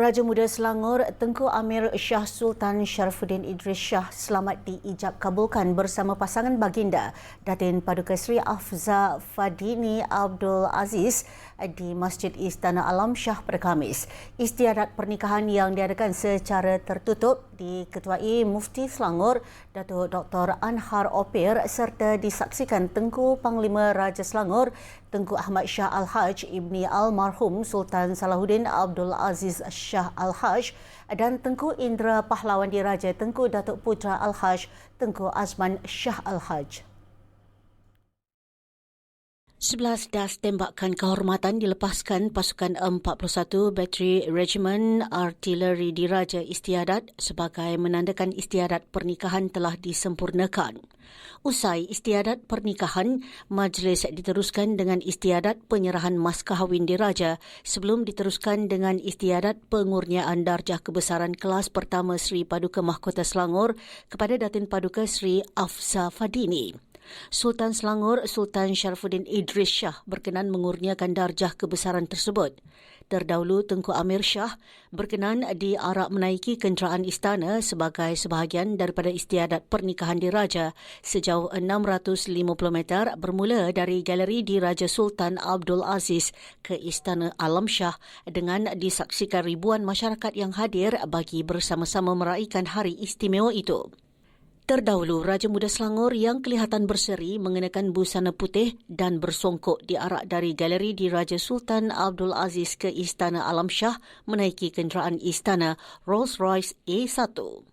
Raja Muda Selangor Tengku Amir Shah Sultan Sharifuddin Idris Shah selamat diijab kabulkan bersama pasangan baginda Datin Paduka Seri Afza Fadini Abdul Aziz di Masjid Istana Alam Shah pada Khamis. Istiadat pernikahan yang diadakan secara tertutup diketuai Mufti Selangor Datuk Dr. Anhar Opir serta disaksikan Tengku Panglima Raja Selangor Tengku Ahmad Shah Al-Haj Ibni Almarhum Sultan Salahuddin Abdul Aziz Shah Al-Haj dan Tengku Indra Pahlawan Diraja Tengku Datuk Putra Al-Haj Tengku Azman Shah Al-Haj. Sebelas das tembakan kehormatan dilepaskan pasukan 41 Battery Regiment Artillery Diraja Istiadat sebagai menandakan istiadat pernikahan telah disempurnakan. Usai istiadat pernikahan, majlis diteruskan dengan istiadat penyerahan mas kahwin diraja sebelum diteruskan dengan istiadat pengurniaan darjah kebesaran kelas pertama Sri Paduka Mahkota Selangor kepada Datin Paduka Sri Afza Fadini. Sultan Selangor Sultan Sharifuddin Idris Shah berkenan mengurniakan darjah kebesaran tersebut. Terdahulu Tengku Amir Shah berkenan diarak menaiki kenderaan istana sebagai sebahagian daripada istiadat pernikahan diraja sejauh 650 meter bermula dari galeri di Raja Sultan Abdul Aziz ke Istana Alam Shah dengan disaksikan ribuan masyarakat yang hadir bagi bersama-sama meraihkan hari istimewa itu. Terdahulu, Raja Muda Selangor yang kelihatan berseri mengenakan busana putih dan bersongkok diarak dari galeri di Raja Sultan Abdul Aziz ke Istana Alam Shah menaiki kenderaan istana Rolls-Royce A1.